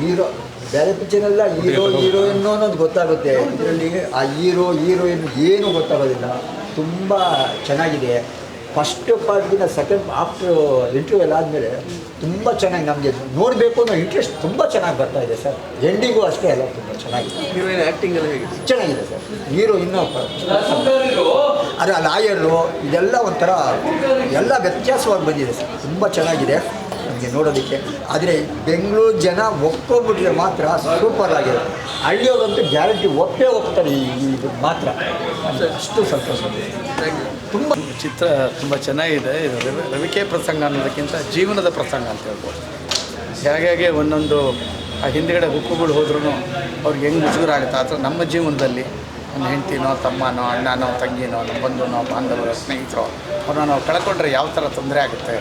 Hero ಬೇರೆ ಪಿಕ್ಚರ್ನೆಲ್ಲ hero heroine ಅನ್ನೋದು ಗೊತ್ತಾಗುತ್ತೆ. ಇದರಲ್ಲಿ ಆ ಹೀರೋ ಹೀರೋಯಿನ್ ಏನು ಗೊತ್ತಾಗೋದಿಲ್ಲ. ತುಂಬ ಚೆನ್ನಾಗಿದೆ. ಫಸ್ಟ್ ಪಾರ್ಟಿನ ಸೆಕೆಂಡ್ ಆಫ್ಟರ್ ಎಲ್ಲ ಆದಮೇಲೆ ತುಂಬ ಚೆನ್ನಾಗಿ ನಮಗೆ ನೋಡಬೇಕು ಅನ್ನೋ ಇಂಟ್ರೆಸ್ಟ್ ತುಂಬ ಚೆನ್ನಾಗಿ ಬರ್ತಾ ಇದೆ ಸರ್. ಎಂಡಿಗೂ ಅಷ್ಟೇ ಅಲ್ಲ ತುಂಬ ಚೆನ್ನಾಗಿದೆ. ಹೀರೋಯಿನ್ ಆ್ಯಕ್ಟಿಂಗ್ ಎಲ್ಲ ಹೇಗೆ ಚೆನ್ನಾಗಿದೆ ಸರ್. ಹೀರೋ ಇನ್ನೂ ಅದೇ ಲಾಯರು ಇದೆಲ್ಲ ಒಂಥರ ಎಲ್ಲ ವ್ಯತ್ಯಾಸವಾಗಿ ಬಂದಿದೆ ಸರ್. ತುಂಬ ಚೆನ್ನಾಗಿದೆ. ನಮಗೆ ನೋಡೋದಕ್ಕೆ. ಆದರೆ ಬೆಂಗಳೂರು ಜನ ಒಪ್ಕೊಂಡ್ಬಿಟ್ರೆ ಮಾತ್ರ ಸೂಪರ್ ಆಗಿದೆ. ಹಳ್ಳಿಯವರಂತೂ ಗ್ಯಾರಂಟಿ ಒಪ್ಪೇ ಹೋಗ್ತಾರೆ ಈ ಮಾತ್ರ. ಅಷ್ಟು ಸಂತೋಷ. ತುಂಬ ಚಿತ್ರ ತುಂಬ ಚೆನ್ನಾಗಿದೆ. ಇದು ರವಿ ರವಿಕೆ ಪ್ರಸಂಗ ಅನ್ನೋದಕ್ಕಿಂತ ಜೀವನದ ಪ್ರಸಂಗ ಅಂತ ಹೇಳ್ಬೋದು. ಹೇಗೆ ಒಂದೊಂದು ಆ ಹಿಂದ್ಗಡೆ ಹುಕ್ಕುಗಳು ಹೋದ್ರೂ ಅವ್ರಿಗೆ ಹೆಂಗೆ ಮುಜುಗರ ಆಗುತ್ತೆ? ಆ ಥರ ನಮ್ಮ ಜೀವನದಲ್ಲಿ ಒಂದು ಹೆಂಡ್ತಿನೋ, ತಮ್ಮನೋ, ಅಣ್ಣನೋ, ತಂಗಿನೋ ನಮ್ಮ ಬಂಧುನೋ ಬಾಂಧವರು, ಸ್ನೇಹಿತರು, ಅವ್ರನ್ನ ನಾವು ಕಳ್ಕೊಂಡ್ರೆ ಯಾವ ಥರ ತೊಂದರೆ ಆಗುತ್ತೆ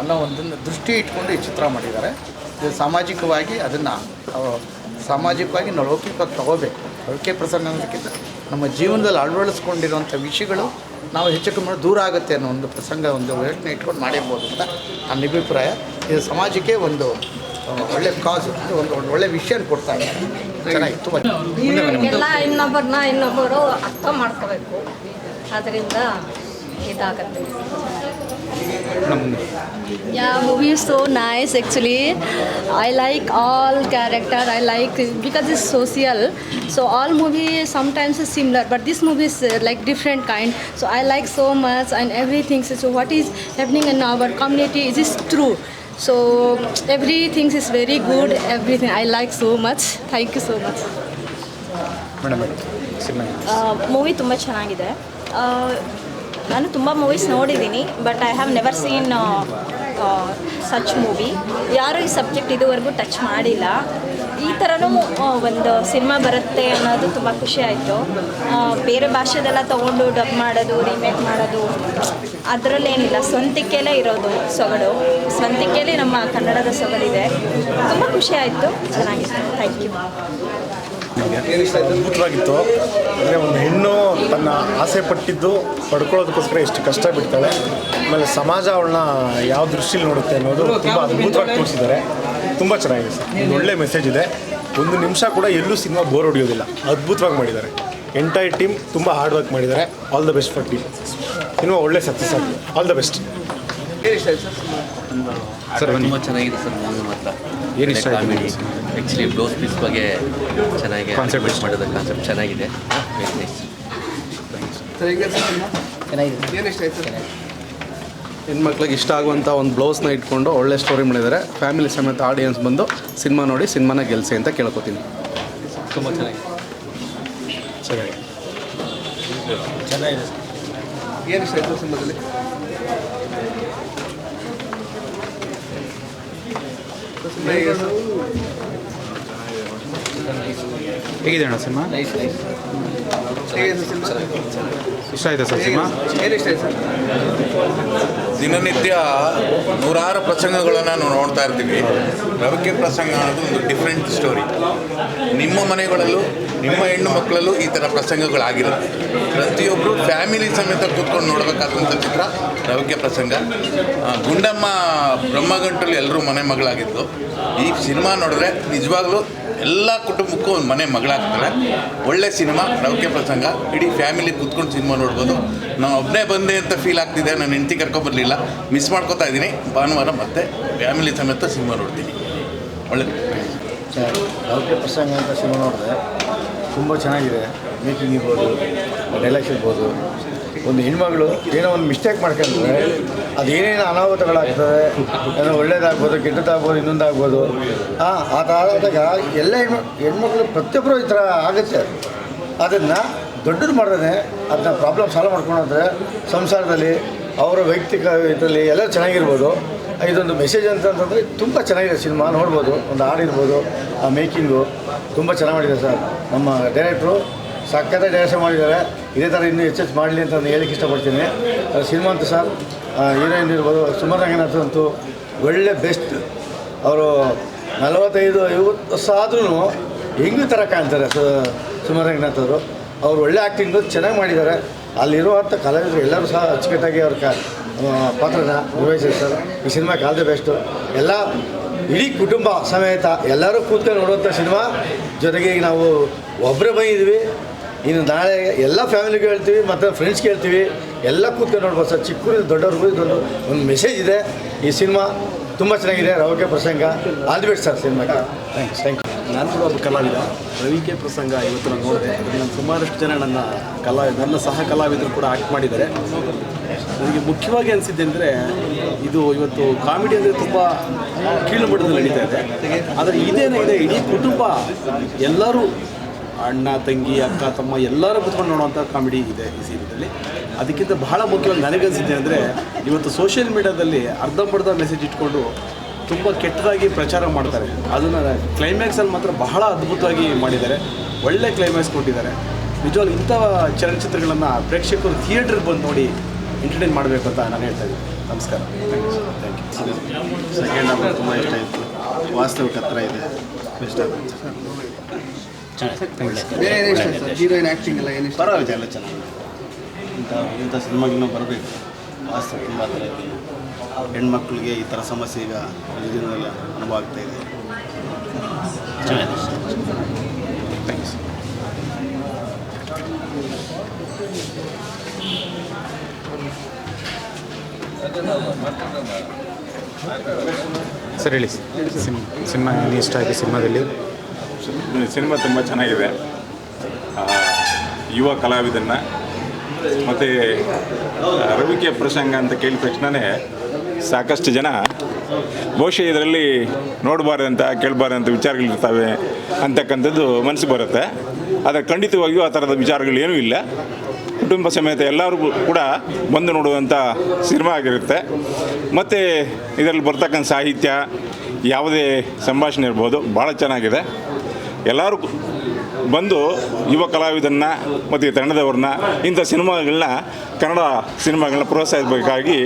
ಅನ್ನೋ ಒಂದನ್ನು ದೃಷ್ಟಿ ಇಟ್ಕೊಂಡು ಈ ಚಿತ್ರ ಮಾಡಿದ್ದಾರೆ. ಇದು ಸಾಮಾಜಿಕವಾಗಿ ಅದನ್ನು ಸಾಮಾಜಿಕವಾಗಿ ನಾವು ಲೌಕಿಕವಾಗಿ ತಗೋಬೇಕು. ಲೌಕಿಕ ಪ್ರಸಂಗ ಅನ್ನೋದಕ್ಕಿಂತ ನಮ್ಮ ಜೀವನದಲ್ಲಿ ಅಳವಡಿಸ್ಕೊಂಡಿರುವಂಥ ವಿಷಯಗಳು ನಾವು ಹೆಚ್ಚು ಕಮ್ಮಿ ದೂರ ಆಗುತ್ತೆ ಅನ್ನೋ ಒಂದು ಪ್ರಸಂಗ, ಒಂದು ಯೋಚನೆ ಇಟ್ಕೊಂಡು ಮಾಡಿರ್ಬೋದು ಅಂತ ನನ್ನ ಅಭಿಪ್ರಾಯ. ಇದು ಸಮಾಜಕ್ಕೆ ಒಂದು ಒಳ್ಳೆ ಕಾಸ್ ಒಂದು ಒಳ್ಳೆ ವಿಷಯ ಕೊಡ್ತಾ ಇನ್ನೊಬ್ಬರು ಅರ್ಥ ಮಾಡ್ಕೋಬೇಕು ಅದರಿಂದ ಇದಾಗತ್ತೆ Yeah, movie is so nice actually. I like all character. I like because it's social. So all movie sometimes is similar, but this movie is uh, like different kind. So I like so much and everything. So what is happening in our community is true. So everything is very good. Everything I like so much. Thank you so much. Madam movie ತುಂಬ ಚೆನ್ನಾಗಿದೆ ನಾನು ತುಂಬ movies ನೋಡಿದ್ದೀನಿ but I have never seen such movie ಯಾರೂ ಈ subject ಇದುವರೆಗೂ touch ಮಾಡಿಲ್ಲ ಈ ಥರನೂ ಒಂದು ಸಿನಿಮಾ ಬರುತ್ತೆ ಅನ್ನೋದು ತುಂಬ ಖುಷಿ ಆಯಿತು. ಬೇರೆ ಭಾಷೆದೆಲ್ಲ ತೊಗೊಂಡು ಡಬ್ ಮಾಡೋದು, ರೀಮೇಕ್ ಮಾಡೋದು, ಅದರಲ್ಲೇನಿಲ್ಲ. ಸ್ವಂತಿಕೆಯಲ್ಲೇ ಇರೋದು ಸೊಗಡು. ಸ್ವಂತಿಕೆಯಲ್ಲಿ ನಮ್ಮ ಕನ್ನಡದ ಸೊಗಡಿದೆ. ತುಂಬ ಖುಷಿ ಆಯಿತು. ಚೆನ್ನಾಗಿತ್ತು. ಥ್ಯಾಂಕ್ ಯು ಅದ್ಭುತವಾಗಿತ್ತು. ಅಂದರೆ ಒಂದು ಹೆಣ್ಣು ತನ್ನ ಆಸೆ ಪಟ್ಟಿದ್ದು ಪಡ್ಕೊಳ್ಳೋದಕ್ಕೋಸ್ಕರ ಎಷ್ಟು ಕಷ್ಟ ಬಿಡ್ತಾಳೆ. ಆಮೇಲೆ ಸಮಾಜ ಅವಳನ್ನ ಯಾವ ದೃಷ್ಟಿಲಿ ನೋಡುತ್ತೆ ಅನ್ನೋದು ತುಂಬ ಅದ್ಭುತವಾಗಿ ತೋರಿಸಿದ್ದಾರೆ. ತುಂಬ ಚೆನ್ನಾಗಿದೆ ಸರ್. ಒಂದು ಒಳ್ಳೆ ಮೆಸೇಜ್ ಇದೆ. ಒಂದು ನಿಮಿಷ ಕೂಡ ಎಲ್ಲೂ ಸಿನಿಮಾ ಬೋರ್ ಹೊಡೆಯೋದಿಲ್ಲ. ಅದ್ಭುತವಾಗಿ ಮಾಡಿದ್ದಾರೆ. ಎಂಟೈರ್ ಟೀಮ್ ತುಂಬ ಹಾರ್ಡ್ ವರ್ಕ್ ಮಾಡಿದ್ದಾರೆ. All the best for team cinema ಒಳ್ಳೆ ಸಕ್ಸಸ್ ಆಗಿದೆ. ಆಲ್ ದ ಬೆಸ್ಟ್ ಸರ್ ತುಂಬ ಚೆನ್ನಾಗಿದೆ ಸರ್ ಮೂವಿ ಮಾತ್ರ. ಏನು ಇಷ್ಟ ಆಯ್ತು ಕಾಮಿಡಿ ಆ್ಯಕ್ಚುಲಿ ಬ್ಲೌಸ್ ಪೀಸ್ ಬಗ್ಗೆ ಚೆನ್ನಾಗಿ ಕಾನ್ಸೆಪ್ಟ್ ಮಾಡಿದ ಕಾನ್ಸೆಪ್ಟ್ ಚೆನ್ನಾಗಿದೆ. ವೆರಿ ಹೆಣ್ಮಕ್ಳಿಗೆ ಇಷ್ಟ ಆಗುವಂಥ ಒಂದು ಬ್ಲೌಸ್ನ ಇಟ್ಕೊಂಡು ಒಳ್ಳೆ ಸ್ಟೋರಿ ಮಾಡಿದ್ದಾರೆ. ಫ್ಯಾಮಿಲಿ ಸಮೇತ ಆಡಿಯನ್ಸ್ ಬಂದು ಸಿನಿಮಾ ನೋಡಿ ಸಿನಿಮಾನ ಗೆಲ್ಸಿ ಅಂತ ಕೇಳ್ಕೊತೀನಿ. ತುಂಬ ಚೆನ್ನಾಗಿದೆ. ಏನು ಇಷ್ಟ ಆಯ್ತು ಸಿನಿಮಾದಲ್ಲಿ? ಹೇಗಿದೆ ಅಣ್ಣ ಸಿನಿಮಾ? ಇಷ್ಟ ಆಯ್ತಾ ಸರ್ ಸಿನಿಮಾ? ಏನು ಇಷ್ಟ ಆಯ್ತು ಸರ್? ದಿನನಿತ್ಯ ನೂರಾರು ಪ್ರಸಂಗಗಳನ್ನು ನಾವು ನೋಡ್ತಾ ಇರ್ತೀವಿ. ರವಿಕೆ ಪ್ರಸಂಗ ಅನ್ನೋದು ಒಂದು ಡಿಫ್ರೆಂಟ್ ಸ್ಟೋರಿ ನಿಮ್ಮ ಮನೆಗಳಲ್ಲೂ, ನಿಮ್ಮ ಹೆಣ್ಣು ಮಕ್ಕಳಲ್ಲೂ ಈ ಥರ ಪ್ರಸಂಗಗಳಾಗಿರುತ್ತೆ. ಪ್ರತಿಯೊಬ್ಬರು ಫ್ಯಾಮಿಲಿ ಸಮೇತ ಕೂತ್ಕೊಂಡು ನೋಡಬೇಕಾದಂಥ ಚಿತ್ರ ರವಿಕೆ ಪ್ರಸಂಗ. ಗುಂಡಮ್ಮ ಬ್ರಹ್ಮಗಂಟಲ್ಲಿ ಎಲ್ಲರೂ ಮನೆ ಮಗಳಾಗಿದ್ದು. ಈ ಸಿನಿಮಾ ನೋಡಿದ್ರೆ ನಿಜವಾಗ್ಲೂ ಎಲ್ಲ ಕುಟುಂಬಕ್ಕೂ ಒಂದು ಮನೆ ಮಗಳಾಗ್ತಾರೆ. ಒಳ್ಳೆ ಸಿನಿಮಾ, ನೌಕೆ ಪ್ರಸಂಗ, ಇಡೀ ಫ್ಯಾಮಿಲಿ ಕೂತ್ಕೊಂಡು ಸಿನಿಮಾ ನೋಡ್ಬೋದು. ನಾನು ಒಬ್ಬನೇ ಬಂದೆ ಅಂತ ಫೀಲ್ ಆಗ್ತಿದೆ, ನಾನು ಹೆಂಡತಿ ಕರ್ಕೊಬರಲಿಲ್ಲ ಮಿಸ್ ಮಾಡ್ಕೊತಾ ಇದ್ದೀನಿ. ಭಾನುವಾರ ಮತ್ತೆ ಫ್ಯಾಮಿಲಿ ಸಮೇತ ಸಿನಿಮಾ ನೋಡ್ತೀನಿ. ಒಳ್ಳೆ ನೌಕೆ ಪ್ರಸಂಗ ಅಂತ ಸಿನಿಮಾ ನೋಡಿದೆ ತುಂಬ ಚೆನ್ನಾಗಿದೆ. ಮೇಕಿಂಗ್ ಇರ್ಬೋದು ಡೈಲಾಗ್ಸ್ ಇರ್ಬೋದು. ಒಂದು ಹೆಣ್ಮಗಳು ಏನೋ ಒಂದು ಮಿಸ್ಟೇಕ್ ಮಾಡ್ಕೊಂಡ್ರೆ ಅದೇನೇನು ಅನಾಹುತಗಳಾಗ್ತದೆ, ಏನೋ ಒಳ್ಳೇದಾಗ್ಬೋದು, ಕೆಟ್ಟದಾಗ್ಬೋದು, ಇನ್ನೊಂದಾಗ್ಬೋದು. ಹಾಂ ಆ ಥರ ಆದಾಗ ಎಲ್ಲ ಹೆಣ್ಮ, ಹೆಣ್ಮಕ್ಳು ಪ್ರತಿಯೊಬ್ಬರು ಈ ಥರ ಆಗುತ್ತೆ. ಅದನ್ನು ದೊಡ್ಡದು ಮಾಡಿದ್ರೆ ಅದನ್ನ ಪ್ರಾಬ್ಲಮ್ ಸಾಲ್ವ್ ಮಾಡ್ಕೊಂಡ್ರೆ ಸಂಸಾರದಲ್ಲಿ, ಅವರ ವೈಯಕ್ತಿಕ ಇದರಲ್ಲಿ ಎಲ್ಲ ಚೆನ್ನಾಗಿರ್ಬೋದು. ಇದೊಂದು ಮೆಸೇಜ್ ಅಂತಂತಂದರೆ ತುಂಬ ಚೆನ್ನಾಗಿದೆ ಸಿನಿಮಾ, ನೋಡ್ಬೋದು, ಒಂದು ಹಾಡಿರ್ಬೋದು, ಆ ಮೇಕಿಂಗು ತುಂಬ ಚೆನ್ನಾಗಿ ಮಾಡಿದೆ ಸರ್. ನಮ್ಮ ಡೈರೆಕ್ಟ್ರು ಸಖತ್ತಾಗಿ ಡೈರೆಕ್ಷನ್ ಮಾಡಿದ್ದಾರೆ. ಇದೇ ಥರ ಇನ್ನೂ ಹೆಚ್ಚೆಚ್ಚು ಮಾಡಲಿ ಅಂತ ನಾನು ಹೇಳಕ್ಕೆ ಇಷ್ಟಪಡ್ತೀನಿ. ಅಂತೂ ಸರ್ ಹೀರೋಯಿನ್ ಇರ್ಬೋದು ಸುಮಾರು ರಂಗನಾಥ್ ಅಂತೂ ಒಳ್ಳೆ ಬೆಸ್ಟ್. ಅವರು ನಲವತ್ತೈದು, ಐವತ್ತು ವರ್ಷ ಆದ್ರೂ ಹೆಂಗು ಥರ ಕಾಣ್ತಾರೆ ಸುಮಾರು ರಂಗನಾಥ್ ಅವರು. ಅವ್ರು ಒಳ್ಳೆ ಆ್ಯಕ್ಟಿಂಗು ಚೆನ್ನಾಗಿ ಮಾಡಿದ್ದಾರೆ. ಅಲ್ಲಿರುವಂಥ ಕಲಾವಿದರು ಎಲ್ಲರೂ ಸಹ ಅಚ್ಚುಕಟ್ಟಾಗಿ ಅವ್ರ ಕ ಪಾತ್ರನ ನಿರ್ವಹಿಸಿದ್ರು ಸರ್. ಈ ಸಿನಿಮಾ ಆಲ್ ದಿ ಬೆಸ್ಟು. ಎಲ್ಲ ಇಡೀ ಕುಟುಂಬ ಸಮೇತ ಎಲ್ಲರೂ ಕೂತ್ಕೊಂಡು ನೋಡುವಂಥ ಸಿನಿಮಾ. ಜೊತೆಗೆ ನಾವು ಒಬ್ಬರೇ ಬಂದಿದ್ವಿ ಇನ್ನು ನಾಳೆ ಎಲ್ಲ ಫ್ಯಾಮಿಲಿಗೆ ಹೇಳ್ತೀವಿ, ಮತ್ತು ಫ್ರೆಂಡ್ಸ್ಗೆ ಹೇಳ್ತೀವಿ. ಎಲ್ಲ ಕೂತ್ಕೊಂಡು ನೋಡ್ಬೋದು ಸರ್. ಚಿಕ್ಕೂರಿಂದ ದೊಡ್ಡವ್ರಿಗೂ ಇದೊಂದು, ಒಂದು ಮೆಸೇಜ್ ಇದೆ. ಈ ಸಿನಿಮಾ ತುಂಬ ಚೆನ್ನಾಗಿದೆ. ರವಿಕೆ ಪ್ರಸಂಗ. ಆಲ್ ದಿ ಬೆಸ್ಟ್ ಸರ್ ಸಿನಿಮಾಗೆ ಥ್ಯಾಂಕ್ಸ್ ಥ್ಯಾಂಕ್ ಯು ನಾನು ಕೂಡ ಒಬ್ಬ ಕಲಾವಿದ. ರವಿಕೆ ಪ್ರಸಂಗ ಇವತ್ತು ನಾನು ನೋಡಿದೆ. ನಾನು ಸುಮಾರಷ್ಟು ಜನ ನನ್ನ ಕಲಾ, ನನ್ನ ಸಹ ಕಲಾವಿದರು ಕೂಡ ಆ್ಯಕ್ಟ್ ಮಾಡಿದ್ದಾರೆ. ನನಗೆ ಮುಖ್ಯವಾಗಿ ಅನಿಸಿದ್ದೆ ಅಂದರೆ, ಇದು ಇವತ್ತು ಕಾಮಿಡಿ ಅಂದರೆ ತುಂಬ ಕೀಳು ಮಟ್ಟದಲ್ಲಿ ನಡೀತಾ ಇದೆ. ಆದರೆ ಇದೇನಿದೆ ಇಡೀ ಕುಟುಂಬ ಎಲ್ಲರೂ ಅಣ್ಣ, ತಂಗಿ, ಅಕ್ಕ, ತಮ್ಮ ಎಲ್ಲರೂ ಕುತ್ಕೊಂಡು ನೋಡುವಂಥ ಕಾಮಿಡಿ ಇದೆ ಈ ಸೀರಿಯಲಲ್ಲಿ ಅದಕ್ಕಿಂತ ಬಹಳ ಮುಖ್ಯವಾಗಿ ನನಗನ್ಸಿದ್ದೆ ಅಂದರೆ ಇವತ್ತು ಸೋಷಿಯಲ್ ಮೀಡ್ಯಾದಲ್ಲಿ ಅರ್ಧಂಬರ್ಧ ಮೆಸೇಜ್ ಇಟ್ಕೊಂಡು ತುಂಬ ಕೆಟ್ಟದಾಗಿ ಪ್ರಚಾರ ಮಾಡ್ತಾರೆ. ಅದನ್ನು ಕ್ಲೈಮ್ಯಾಕ್ಸಲ್ಲಿ ಮಾತ್ರ ಬಹಳ ಅದ್ಭುತವಾಗಿ ಮಾಡಿದ್ದಾರೆ. ಒಳ್ಳೆ ಕ್ಲೈಮ್ಯಾಕ್ಸ್ ಕೊಟ್ಟಿದ್ದಾರೆ. ನಿಜವಾಗಿ ಇಂಥ ಚಲನಚಿತ್ರಗಳನ್ನು ಪ್ರೇಕ್ಷಕರು ಥಿಯೇಟ್ರಿಗೆ ಬಂದು ನೋಡಿ ಎಂಟರ್ಟೈನ್ ಮಾಡಬೇಕು ಅಂತ ನಾನು ಹೇಳ್ತಾ ಇದ್ದೀನಿ. ನಮಸ್ಕಾರ. ಥ್ಯಾಂಕ್ ಯು ಸೆಕೆಂಡ್ ತುಂಬ ಇಷ್ಟ ಆಯಿತು. ವಾಸ್ತವಿಕ ಹತ್ರ ಇದೆ. ಇಷ್ಟ ಆಗುತ್ತೆ ಬೇರೆ ಏನು ಇಷ್ಟ ಸರ್ ಹೀರೋಯಿನ್ ಆ್ಯಕ್ಟಿಂಗ್ ಎಲ್ಲ ಏನು ಪರವಾಗಿಲ್ಲ ಎಲ್ಲ ಚೆನ್ನಾಗಿದೆ. ಇಂಥ ಇಂಥ ಸಿನಿಮಾಗಿನ್ನೂ ಬರಬೇಕು. ವಾಸ್ತವ ತುಂಬ ಥರ ಇದೆ. ಹೆಣ್ಮಕ್ಳಿಗೆ ಈ ಥರ ಸಮಸ್ಯೆ ಈಗ ದಿನದಲ್ಲಿ ಅನುಭವ ಆಗ್ತಾ ಇದೆ. ಸರ್ ಹೇಳಿ. ಸಿಮ್ ಸಿನಿಮಾ ಇಷ್ಟ ಆಯಿತು ಸಿನಿಮಾದಲ್ಲಿ? ಸಿನಿಮಾ ತುಂಬ ಚೆನ್ನಾಗಿದೆ. ಯುವ ಕಲಾವಿದನ್ನ ಮತ್ತು ರವಿಕೆ ಪ್ರಸಂಗ ಅಂತ ಕೇಳಿದ ತಕ್ಷಣವೇ ಸಾಕಷ್ಟು ಜನ, ಬಹುಶಃ ಇದರಲ್ಲಿ ನೋಡಬಾರ್ದಂತ ಕೇಳಬಾರ್ದಂಥ ವಿಚಾರಗಳಿರ್ತವೆ ಅಂತಕ್ಕಂಥದ್ದು ಮನಸ್ಸು ಬರುತ್ತೆ. ಆದರೆ ಖಂಡಿತವಾಗಿಯೂ ಆ ಥರದ ವಿಚಾರಗಳು ಏನೂ ಇಲ್ಲ. ಕುಟುಂಬ ಸಮೇತ ಎಲ್ಲರೂ ಕೂಡ ಬಂದು ನೋಡುವಂಥ ಸಿನಿಮಾ ಆಗಿರುತ್ತೆ. ಮತ್ತು, ಇದರಲ್ಲಿ ಬರ್ತಕ್ಕಂಥ ಸಾಹಿತ್ಯ, ಯಾವುದೇ ಸಂಭಾಷಣೆ ಇರ್ಬೋದು ಭಾಳ ಚೆನ್ನಾಗಿದೆ. ಎಲ್ಲರೂ ಬಂದು ಯುವ ಕಲಾವಿದನ್ನ ಮತ್ತು ಈ ತಂಡದವ್ರನ್ನ ಇಂಥ ಸಿನಿಮಾಗಳನ್ನ ಕನ್ನಡ ಸಿನಿಮಾಗಳನ್ನ ಪ್ರೋತ್ಸಾಹಿಸಬೇಕಾಗಿ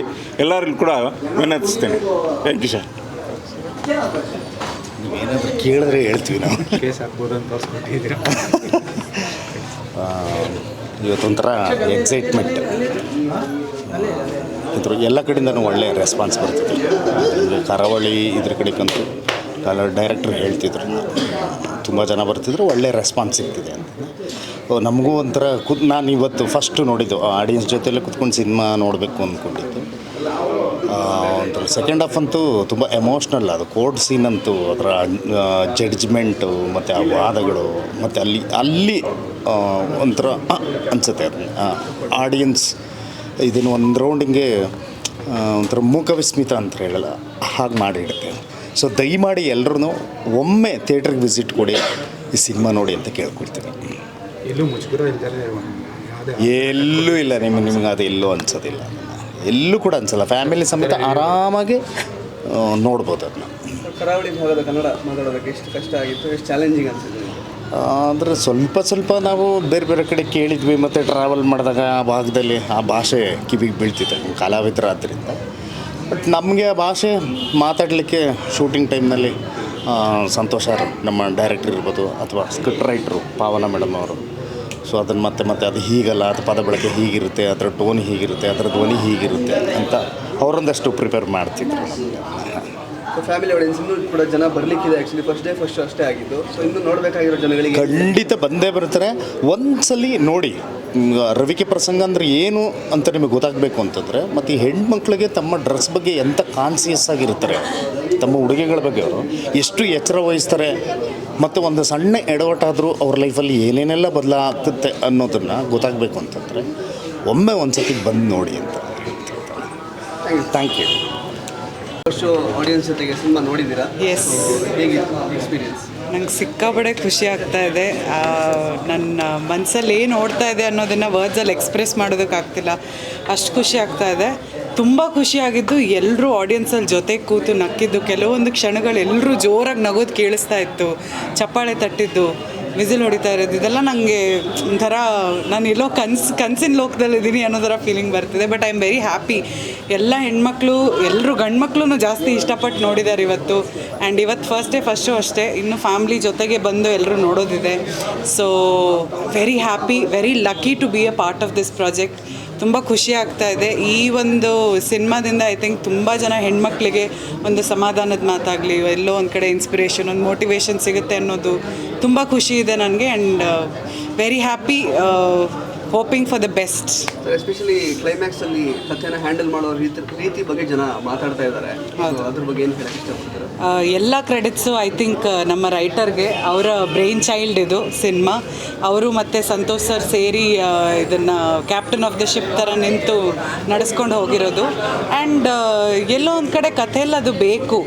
ಎಲ್ಲರಿಗೂ ಕೂಡ ವಿನಂತಿಸ್ತೇನೆ. ಥ್ಯಾಂಕ್ ಯು ಸರ್ ಏನಾದರೂ ಕೇಳಿದ್ರೆ ಹೇಳ್ತೀವಿ ನಾವು. ಕೇಸ್ ಹಾಕ್ಬೋದು ಅಂತ ಇವತ್ತೊಂಥರ ಎಕ್ಸೈಟ್ಮೆಂಟ್ ಇದ್ರ ಎಲ್ಲ ಕಡೆಯಿಂದನೂ ಒಳ್ಳೆಯ ರೆಸ್ಪಾನ್ಸ್ ಬರ್ತಿದೆ. ಕರಾವಳಿ ಇದ್ರ ಕಡೆಗಂತೂ ಕಲರ್ ಡೈರೆಕ್ಟ್ರ್ ಹೇಳ್ತಿದ್ರು. ತುಂಬ ಜನ ಬರ್ತಿದ್ರು, ಒಳ್ಳೆ ರೆಸ್ಪಾನ್ಸ್ ಸಿಗ್ತಿದೆ ಅಂತ. ನಮಗೂ ಒಂಥರ ಕುತ್ ನಾನು ಇವತ್ತು ಫಸ್ಟು ನೋಡಿದ್ದು ಆಡಿಯನ್ಸ್ ಜೊತೆಲೆ ಕುತ್ಕೊಂಡು ಸಿನಿಮಾ ನೋಡಬೇಕು ಅಂದ್ಕೊಂಡಿದ್ದು ಒಂಥರ ಸೆಕೆಂಡ್ ಹಾಫ್ ಅಂತೂ ತುಂಬ ಎಮೋಷ್ನಲ್ ಅದು ಕೋರ್ಟ್ ಸೀನ್ ಅಂತೂ, ಅದರ ಜಡ್ಜ್ಮೆಂಟು ಮತ್ತು ಆ ವಾದಗಳು, ಮತ್ತು ಅಲ್ಲಿ ಅಲ್ಲಿ ಒಂಥರ ಅನಿಸುತ್ತೆ ಆಡಿಯನ್ಸ್ ಇದನ್ನು ಒಂದು ರೌಂಡಿಗೆ ಒಂಥರ ಮೂಕ ವಿಸ್ಮಿತ ಅಂತ ಹೇಳಲ್ಲ, ಹಾಗೆ ಮಾಡಿಡುತ್ತೆ ಸೊ ದಯಮಾಡಿ ಎಲ್ಲರೂ ಒಮ್ಮೆ ಥಿಯೇಟ್ರಿಗೆ ವಿಸಿಟ್ ಕೊಡಿ. ಈ ಸಿನಿಮಾ ನೋಡಿ ಅಂತ ಕೇಳ್ಕೊಳ್ತೀನಿ. ಎಲ್ಲೂ ಇಲ್ಲ ನಿಮ್ಗೆ ನಿಮ್ಗೆ ಅದು ಎಲ್ಲೂ ಅನ್ಸೋದಿಲ್ಲ. ಎಲ್ಲೂ ಕೂಡ ಅನ್ಸಲ್ಲ. ಫ್ಯಾಮಿಲಿ ಸಮೇತ ಆರಾಮಾಗಿ ನೋಡ್ಬೋದು ಅದನ್ನ. ಕರಾವಳಿ ಭಾಗದ ಕನ್ನಡ ಮಾತಾಡೋದಕ್ಕೆ ಎಷ್ಟು ಕಷ್ಟ ಆಗಿತ್ತು ಎಷ್ಟು ಚಾಲೆಂಜಿಂಗ್ ಅಂದರೆ ಸ್ವಲ್ಪ ಸ್ವಲ್ಪ ನಾವು ಬೇರೆ ಬೇರೆ ಕಡೆ ಕೇಳಿದ್ವಿ ಮತ್ತು ಟ್ರಾವೆಲ್ ಮಾಡಿದಾಗ ಆ ಭಾಗದಲ್ಲಿ ಆ ಭಾಷೆ ಕಿವಿಗೆ ಬೀಳ್ತಿದೆ ಕಲಾವಿದರಾದ್ದರಿಂದ ಬಟ್ ನಮಗೆ ಭಾಷೆ ಮಾತಾಡಲಿಕ್ಕೆ ಶೂಟಿಂಗ್ ಟೈಮ್ನಲ್ಲಿ ಸಂತೋಷ ನಮ್ಮ ಡೈರೆಕ್ಟರ್ ಇರ್ಬೋದು ಅಥವಾ ಸ್ಕ್ರಿಪ್ಟ್ ರೈಟ್ರು ಪಾವನ ಮೇಡಮ್ ಅವರು. ಸೊ ಅದನ್ನು ಮತ್ತೆ ಮತ್ತೆ ಅದು ಹೀಗಲ್ಲ, ಅದು ಪದ ಬಳಕೆ ಹೀಗಿರುತ್ತೆ, ಅದರ ಟೋನ್ ಹೀಗಿರುತ್ತೆ, ಅದರ ಧ್ವನಿ ಹೀಗಿರುತ್ತೆ ಅಂತ ಅವರೊಂದಷ್ಟು ಪ್ರಿಪೇರ್ ಮಾಡ್ತಿದ್ರು ನಮಗೆ. ಫ್ಯಾಮಿಲಿ ಆಡಿಯನ್ಸ್ ಇನ್ನೂ ಕೂಡ ಜನ ಬರ್ಲಿಕ್ಕಿದೆ ಆ್ಯಕ್ಚುಲಿ ಫಸ್ಟ್ ಡೇ ಫಸ್ಟ್ ಅಷ್ಟೇ ಆಗಿದ್ದು. ಸೊ ಇನ್ನು ನೋಡಬೇಕಾಗಿರೋ ಜನಗಳಿಗೆ ಖಂಡಿತ ಬಂದೇ ಬರ್ತಾರೆ ಒಂದ್ಸಲಿ ನೋಡಿ ರವಿಕೆ ಪ್ರಸಂಗ ಅಂದರೆ ಏನು ಅಂತ ನಿಮಗೆ ಗೊತ್ತಾಗಬೇಕು ಅಂತಂದರೆ ಮತ್ತು ಈ ಹೆಣ್ಮಕ್ಳಿಗೆ ತಮ್ಮ ಡ್ರೆಸ್ ಬಗ್ಗೆ ಎಂಥ ಕಾನ್ಸಿಯಸ್ ಆಗಿರ್ತಾರೆ ತಮ್ಮ ಉಡುಗೆಗಳ ಬಗ್ಗೆ ಅವರು ಎಷ್ಟು ಎಚ್ಚರ ವಹಿಸ್ತಾರೆ ಮತ್ತು ಒಂದು ಸಣ್ಣ ಎಡವಟ್ಟಾದರೂ ಅವ್ರ ಲೈಫಲ್ಲಿ ಏನೇನೆಲ್ಲ ಬದಲಾಗ್ತದೆ ಅನ್ನೋದನ್ನು ಗೊತ್ತಾಗಬೇಕು ಅಂತಂದರೆ ಒಮ್ಮೆ ಒಂದು ಸತಿ ಬಂದು ನೋಡಿ ಅಂತ. ಥ್ಯಾಂಕ್ ಯು ಫಸ್ಟ್ ಆಡಿಯನ್ಸ್ ಜೊತೆಗೆ ಸಿನಿಮಾ ನೋಡಿದ್ದೀರಾ? ಎಸ್ ಹೇಗಿತ್ತು ಎಕ್ಸ್ಪೀರಿಯನ್ಸ್ ನಂಗೆ ಸಿಕ್ಕಾಪಡೆ ಖುಷಿ ಆಗ್ತಾ ಇದೆ. ನನ್ನ ಮನಸ್ಸಲ್ಲಿ ಏನು ಓಡ್ತಾ ಇದೆ ಅನ್ನೋದನ್ನು ವರ್ಡ್ಸಲ್ಲಿ ಎಕ್ಸ್ಪ್ರೆಸ್ ಮಾಡೋದಕ್ಕಾಗ್ತಿಲ್ಲ ಅಷ್ಟು ಖುಷಿ ಆಗ್ತಾ ಇದೆ. ತುಂಬ ಖುಷಿಯಾಗಿದ್ದು ಎಲ್ಲರೂ ಆಡಿಯನ್ಸಲ್ಲಿ ಜೊತೆ ಕೂತು ನಕ್ಕಿದ್ದು. ಕೆಲವೊಂದು ಕ್ಷಣಗಳು ಎಲ್ಲರೂ ಜೋರಾಗಿ ನಗೋದು ಕೇಳಿಸ್ತಾ ಇತ್ತು. ಚಪ್ಪಾಳೆ ತಟ್ಟಿದ್ದು. ವಿಸಿಲ್ ಹೊಡಿತಾ ಇರೋದು, ಇದೆಲ್ಲ ನನಗೆ ಒಂಥರ ನಾನು ಎಲ್ಲೋ ಕನ್ಸು, ಕನಸಿನ ಲೋಕದಲ್ಲಿದ್ದೀನಿ ಅನ್ನೋ ಥರ ಫೀಲಿಂಗ್ ಬರ್ತಿದೆ but I am very happy ಎಲ್ಲ ಹೆಣ್ಮಕ್ಳು ಎಲ್ಲರೂ ಗಂಡ್ಮಕ್ಳು ಜಾಸ್ತಿ ಇಷ್ಟಪಟ್ಟು ನೋಡಿದ್ದಾರೆ ಇವತ್ತು. ಆ್ಯಂಡ್ ಇವತ್ತು ಫಸ್ಟ್ ಡೇ ಫಸ್ಟು ಅಷ್ಟೇ. ಇನ್ನು ಫ್ಯಾಮ್ಲಿ ಜೊತೆಗೆ ಬಂದು ಎಲ್ಲರೂ ನೋಡೋದಿದೆ. So very happy very lucky to be a part of this project ತುಂಬ ಖುಷಿ ಆಗ್ತಾ ಇದೆ. ಈ ಒಂದು ಸಿನಿಮಾದಿಂದ ಐ ಥಿಂಕ್ ತುಂಬ ಜನ ಹೆಣ್ಮಕ್ಳಿಗೆ ಒಂದು ಸಮಾಧಾನದ ಮಾತಾಗಲಿ, ಎಲ್ಲೋ ಒಂದು ಕಡೆ ಇನ್ಸ್ಪಿರೇಷನ್ ಒಂದು ಮೋಟಿವೇಶನ್ ಸಿಗುತ್ತೆ ಅನ್ನೋದು ತುಂಬ ಖುಷಿ ಇದೆ ನನಗೆ. And very happy hoping for the best especially climax ಅಲ್ಲಿ ಕಥೆನ ಹ್ಯಾಂಡಲ್ ಮಾಡೋ ರೀತಿ ರೀತಿ ಬಗ್ಗೆ ಜನ ಮಾತಾಡ್ತಾ ಇದ್ದಾರೆ. ಅದ್ರ ಬಗ್ಗೆ ಏನು ಹೇಳಕ್ಕೆ ಇಷ್ಟಪಡ್ತಾರೆ? ಎಲ್ಲ ಕ್ರೆಡಿಟ್ಸು ಐ ಥಿಂಕ್ ನಮ್ಮ ರೈಟರ್ಗೆ ಅವರ ಬ್ರೈನ್ ಚೈಲ್ಡ್ ಇದು ಸಿನಿಮಾ. ಅವರು ಮತ್ತು ಸಂತೋಷ್ ಸರ್ ಸೇರಿ ಇದನ್ನು ಕ್ಯಾಪ್ಟನ್ ಆಫ್ ದ ಶಿಪ್ ಥರ ನಿಂತು ನಡೆಸ್ಕೊಂಡು ಹೋಗಿರೋದು. ಆ್ಯಂಡ್ ಎಲ್ಲೋ ಒಂದು ಕಡೆ ಕಥೆಯಲ್ಲಿ ಅದು ಬೇಕು.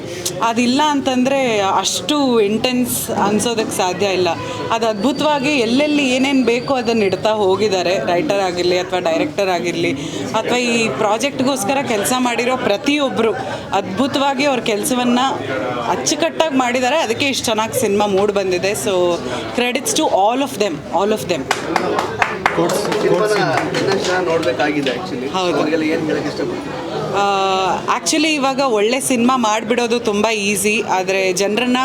ಅದಿಲ್ಲ ಅಂತಂದರೆ ಅಷ್ಟು ಇಂಟೆನ್ಸ್ ಅನ್ಸೋದಕ್ಕೆ ಸಾಧ್ಯ ಇಲ್ಲ. ಅದು ಅದ್ಭುತವಾಗಿ ಎಲ್ಲೆಲ್ಲಿ ಏನೇನು ಬೇಕೋ ಅದನ್ನು ಇಡ್ತಾ ಹೋಗಿದ್ದಾರೆ. ರೈಟರ್ ಆಗಿರಲಿ ಅಥವಾ ಡೈರೆಕ್ಟರ್ ಆಗಿರಲಿ ಅಥವಾ ಈ ಪ್ರಾಜೆಕ್ಟ್ಗೋಸ್ಕರ ಕೆಲಸ ಮಾಡಿರೋ ಪ್ರತಿಯೊಬ್ಬರು ಅದ್ಭುತವಾಗಿ ಅವ್ರ ಕೆಲಸವನ್ನು ಅಚ್ಚುಕಟ್ಟಾಗಿ ಮಾಡಿದ್ದಾರೆ ಅದಕ್ಕೆ ಇಷ್ಟು ಚೆನ್ನಾಗಿ ಸಿನಿಮಾ ಮೂಡ್ ಬಂದಿದೆ. So credits to all of them all of them ನೋಡಬೇಕಾಗಿದೆ ಆ್ಯಕ್ಚುಲಿ ಇವಾಗ ಒಳ್ಳೆ ಸಿನಿಮಾ ಮಾಡಿಬಿಡೋದು ತುಂಬ ಈಸಿ ಆದರೆ ಜನರನ್ನ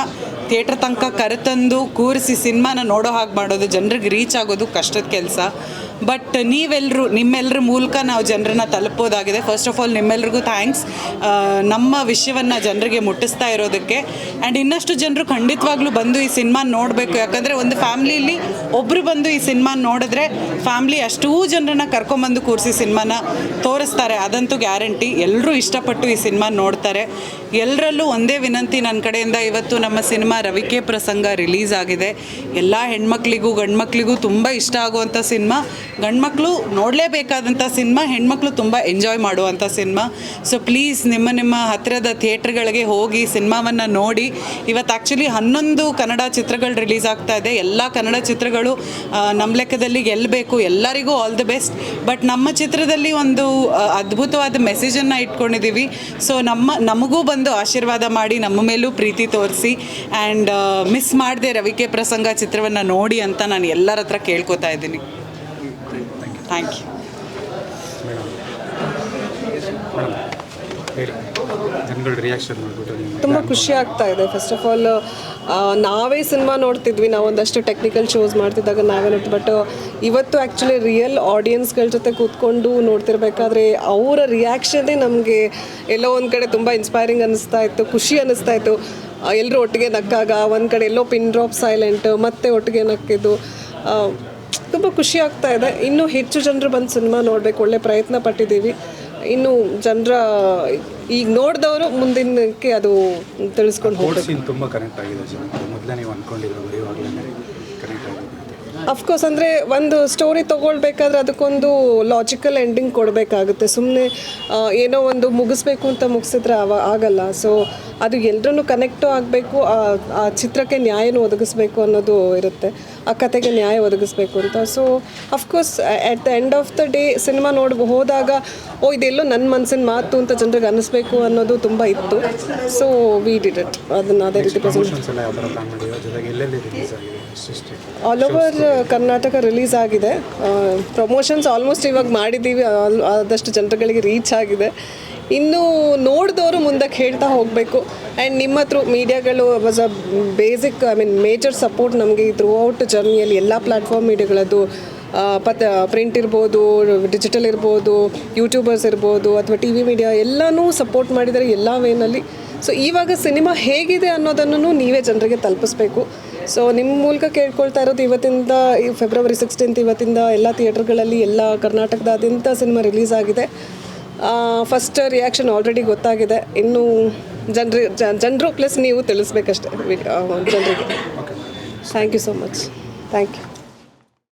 ಥಿಯೇಟ್ರ್ ತನಕ ಕರೆತಂದು ಕೂರಿಸಿ ಸಿನಿಮಾನ ನೋಡೋ ಹಾಗೆ ಮಾಡೋದು ಜನರಿಗೆ ರೀಚ್ ಆಗೋದು ಕಷ್ಟದ ಕೆಲಸ. ಬಟ್ ನೀವೆಲ್ಲರೂ ನಿಮ್ಮೆಲ್ಲರ ಮೂಲಕ ನಾವು ಜನರನ್ನ ತಲುಪೋದಾಗಿದೆ. ಫಸ್ಟ್ ಆಫ್ ಆಲ್ ನಿಮ್ಮೆಲ್ರಿಗೂ ಥ್ಯಾಂಕ್ಸ್ ನಮ್ಮ ವಿಷಯವನ್ನು ಜನರಿಗೆ ಮುಟ್ಟಿಸ್ತಾ ಇರೋದಕ್ಕೆ. ಆ್ಯಂಡ್ ಇನ್ನಷ್ಟು ಜನರು ಖಂಡಿತವಾಗ್ಲೂ ಬಂದು ಈ ಸಿನಿಮಾ ನೋಡಬೇಕು. ಯಾಕಂದರೆ ಒಂದು ಫ್ಯಾಮ್ಲಿಲಿ ಒಬ್ಬರು ಬಂದು ಈ ಸಿನಿಮಾ ನೋಡಿದ್ರೆ ಫ್ಯಾಮ್ಲಿ ಅಷ್ಟೂ ಜನರನ್ನ ಕರ್ಕೊಂಬಂದು ಕೂರಿಸಿ ಸಿನಿಮಾನ ತೋರಿಸ್ತಾರೆ. ಅದಂತೂ ಗ್ಯಾರಂಟಿ. ಎಲ್ಲರೂ ಇಷ್ಟಪಟ್ಟು ಈ ಸಿನಿಮಾ ನೋಡ್ತಾರೆ. ಎಲ್ಲರಲ್ಲೂ ಒಂದೇ ವಿನಂತಿ ನನ್ನ ಕಡೆಯಿಂದ. ಇವತ್ತು ನಮ್ಮ ಸಿನಿಮಾ ರವಿಕೆ ಪ್ರಸಂಗ ರಿಲೀಸ್ ಆಗಿದೆ. ಎಲ್ಲ ಹೆಣ್ಮಕ್ಳಿಗೂ, ಗಂಡ್ಮಕ್ಳಿಗೂ ತುಂಬ ಇಷ್ಟ ಆಗುವಂಥ ಸಿನಿಮಾ. ಗಂಡ್ಮಕ್ಳು ನೋಡಲೇಬೇಕಾದಂಥ ಸಿನಿಮಾ, ಹೆಣ್ಮಕ್ಳು ತುಂಬ ಎಂಜಾಯ್ ಮಾಡುವಂಥ ಸಿನಿಮಾ. ಸೊ ಪ್ಲೀಸ್ ನಿಮ್ಮ ನಿಮ್ಮ ಹತ್ತಿರದ ಥಿಯೇಟ್ರ್ಗಳಿಗೆ ಹೋಗಿ ಸಿನಿಮಾವನ್ನು ನೋಡಿ. ಇವತ್ತು ಆ್ಯಕ್ಚುಲಿ ಹನ್ನೊಂದು ಕನ್ನಡ ಚಿತ್ರಗಳು ರಿಲೀಸ್ ಆಗ್ತಾ ಇದೆ. ಎಲ್ಲ ಕನ್ನಡ ಚಿತ್ರಗಳು ನಮ್ಮ ಲೆಕ್ಕದಲ್ಲಿ ಗೆಲ್ಲಬೇಕು, ಎಲ್ಲರಿಗೂ ಆಲ್ ದಿ ಬೆಸ್ಟ್ ಬಟ್ ನಮ್ಮ ಚಿತ್ರದಲ್ಲಿ ಒಂದು ಅದ್ಭುತವಾದ ಮೆಸೇಜನ್ನು ಇಟ್ಕೊಂಡಿದ್ದೀವಿ. ಸೊ ನಮ್ಮ, ನಮಗೂ ಬಂದು ಆಶೀರ್ವಾದ ಮಾಡಿ ನಮ್ಮ ಮೇಲೂ ಪ್ರೀತಿ ತೋರಿಸಿ ಆ್ಯಂಡ್ ಮಿಸ್ ಮಾಡದೆ ರವಿಕೆ ಪ್ರಸಂಗ ಚಿತ್ರವನ್ನು ನೋಡಿ ಅಂತ ನಾನು ಎಲ್ಲರ ಹತ್ರ ಕೇಳ್ಕೊತಾ ಇದ್ದೀನಿ. ಥ್ಯಾಂಕ್ ಯು ಜನಗಳ ರಿಯಾಕ್ಷನ್ ನೋಡ್ಬಿಟ್ಟು ತುಂಬ ಖುಷಿ ಆಗ್ತಾ ಇದೆ. ಫಸ್ಟ್ ಆಫ್ ಆಲ್ ನಾವೇ ಸಿನಿಮಾ ನೋಡ್ತಿದ್ವಿ. ನಾವು ಒಂದಷ್ಟು ಟೆಕ್ನಿಕಲ್ ಶೋಸ್ ಮಾಡ್ತಿದ್ದಾಗ ನಾವೇ ನೋಡ್ತೀವಿ ಬಟ್ ಇವತ್ತು ಆ್ಯಕ್ಚುಲಿ ರಿಯಲ್ ಆಡಿಯನ್ಸ್ಗಳ ಜೊತೆ ಕೂತ್ಕೊಂಡು ನೋಡ್ತಿರ್ಬೇಕಾದ್ರೆ ಅವರ ರಿಯಾಕ್ಷನ್ನೇ ನಮಗೆ ಎಲ್ಲೋ ಒಂದು ಕಡೆ ತುಂಬ ಇನ್ಸ್ಪೈರಿಂಗ್ ಅನ್ನಿಸ್ತಾ ಇತ್ತು. ಖುಷಿ ಅನ್ನಿಸ್ತಾ ಇತ್ತು. ಎಲ್ಲರೂ ಒಟ್ಟಿಗೆ ನಕ್ಕಾಗ ಒಂದು ಕಡೆ ಎಲ್ಲೋ ಪಿನ್ ಡ್ರಾಪ್ ಸೈಲೆಂಟ್ ಮತ್ತೆ ಒಟ್ಟಿಗೆ ನಕ್ಕಿದ್ದು ತುಂಬ ಖುಷಿ ಆಗ್ತಾ ಇದೆ. ಇನ್ನೂ ಹೆಚ್ಚು ಜನರು ಬಂದು ಸಿನಿಮಾ ನೋಡಬೇಕು, ಒಳ್ಳೆ ಪ್ರಯತ್ನ ಪಟ್ಟಿದ್ದೀವಿ. ಇನ್ನು ಜನರ ಈಗ ನೋಡಿದವರು ಮುಂದಿನಕ್ಕೆ ಅದು ತಿಳಿಸ್ಕೊಂಡು ಹೋಗ್ತಾರೆ ತುಂಬ ಕನೆಕ್ಟ್ ಆಗಿದೆ ಮೊದಲೇ ನೀವು ಅನ್ಕೊಂಡಿದ್ರು ಬರೆಯುವಾಗಲೇ ಕನೆಕ್ಟ್ ಆಗಿದೆ. ಅಫ್ಕೋರ್ಸ್ ಅಂದರೆ ಒಂದು ಸ್ಟೋರಿ ತೊಗೊಳ್ಬೇಕಾದ್ರೆ ಅದಕ್ಕೊಂದು ಲಾಜಿಕಲ್ ಎಂಡಿಂಗ್ ಕೊಡಬೇಕಾಗುತ್ತೆ. ಸುಮ್ಮನೆ ಏನೋ ಒಂದು ಮುಗಿಸ್ಬೇಕು ಅಂತ ಮುಗಿಸಿದ್ರೆ ಅವ ಆಗಲ್ಲ. ಸೊ ಅದು ಎಲ್ಲರನ್ನೂ ಕನೆಕ್ಟು ಆಗಬೇಕು ಆ ಚಿತ್ರಕ್ಕೆ ನ್ಯಾಯನೂ ಒದಗಿಸ್ಬೇಕು ಅನ್ನೋದು ಇರುತ್ತೆ. ಆ ಕತೆಗೆ ನ್ಯಾಯ ಒದಗಿಸ್ಬೇಕು ಅಂತ. So of course at the end of the day cinema ನೋಡಿ ಹೋದಾಗ ಓ ಇದೆಲ್ಲೋ ನನ್ನ ಮನಸ್ಸಿನ ಮಾತು ಅಂತ ಜನರಿಗೆ ಅನ್ನಿಸ್ಬೇಕು ಅನ್ನೋದು ತುಂಬ ಇತ್ತು. ಸೊ ವಿ ಡಿಡ್ ಇಟ್ ಅದನ್ನು ಅದೇ ರೀತಿ present all over Karnataka release ಆಗಿದೆ. ಪ್ರಮೋಷನ್ಸ್ ಆಲ್ಮೋಸ್ಟ್ ಇವಾಗ ಮಾಡಿದ್ದೀವಿ ಆದಷ್ಟು ಜನರುಗಳಿಗೆ ರೀಚ್ ಆಗಿದೆ. ಇನ್ನು ನೋಡಿದವರು ಮುಂದಕ್ಕೆ ಹೇಳ್ತಾ ಹೋಗಬೇಕು. ಆ್ಯಂಡ್ ನಿಮ್ಮ ಹತ್ರ ಮೀಡಿಯಾಗಳು was a basic I mean major support ನಮಗೆ ಥ್ರೂ ಔಟ್ ಜರ್ನಿಯಲ್ಲಿ ಎಲ್ಲ ಪ್ಲ್ಯಾಟ್ಫಾರ್ಮ್ ಮೀಡಿಯಾಗಳದ್ದು ಪತ್ ಪ್ರಿಂಟ್ ಇರ್ಬೋದು ಡಿಜಿಟಲ್ ಇರ್ಬೋದು ಯೂಟ್ಯೂಬರ್ಸ್ ಇರ್ಬೋದು ಅಥವಾ ಟಿ ವಿ ಮೀಡಿಯಾ ಎಲ್ಲನೂ ಸಪೋರ್ಟ್ ಮಾಡಿದ್ದಾರೆ ಎಲ್ಲ ವೇನಲ್ಲಿ ಸೊ ಇವಾಗ ಸಿನಿಮಾ ಹೇಗಿದೆ ಅನ್ನೋದನ್ನು ನೀವೇ ಜನರಿಗೆ ತಲುಪಿಸ್ಬೇಕು. ಸೊ ನಿಮ್ಮ ಮೂಲಕ ಕೇಳ್ಕೊಳ್ತಾ ಇರೋದು ಇವತ್ತಿಂದ ಈ ಫೆಬ್ರವರಿ ಸಿಕ್ಸ್ಟೀನ್ತ್ ಇವತ್ತಿಂದ ಎಲ್ಲ ಥಿಯೇಟರ್ಗಳಲ್ಲಿ ಎಲ್ಲ ಕರ್ನಾಟಕದಾದ್ಯಂತ ಸಿನಿಮಾ ರಿಲೀಸ್ ಆಗಿದೆ. ಫಸ್ಟ್ ರಿಯಾಕ್ಷನ್ ಆಲ್ರೆಡಿ ಗೊತ್ತಾಗಿದೆ. ಇನ್ನು ಜನರಿ ಜನರು ಪ್ಲಸ್ ನೀವು ತಿಳಿಸ್ಬೇಕಷ್ಟೇ ಜನರಿಗೆ. Thank you so much thank you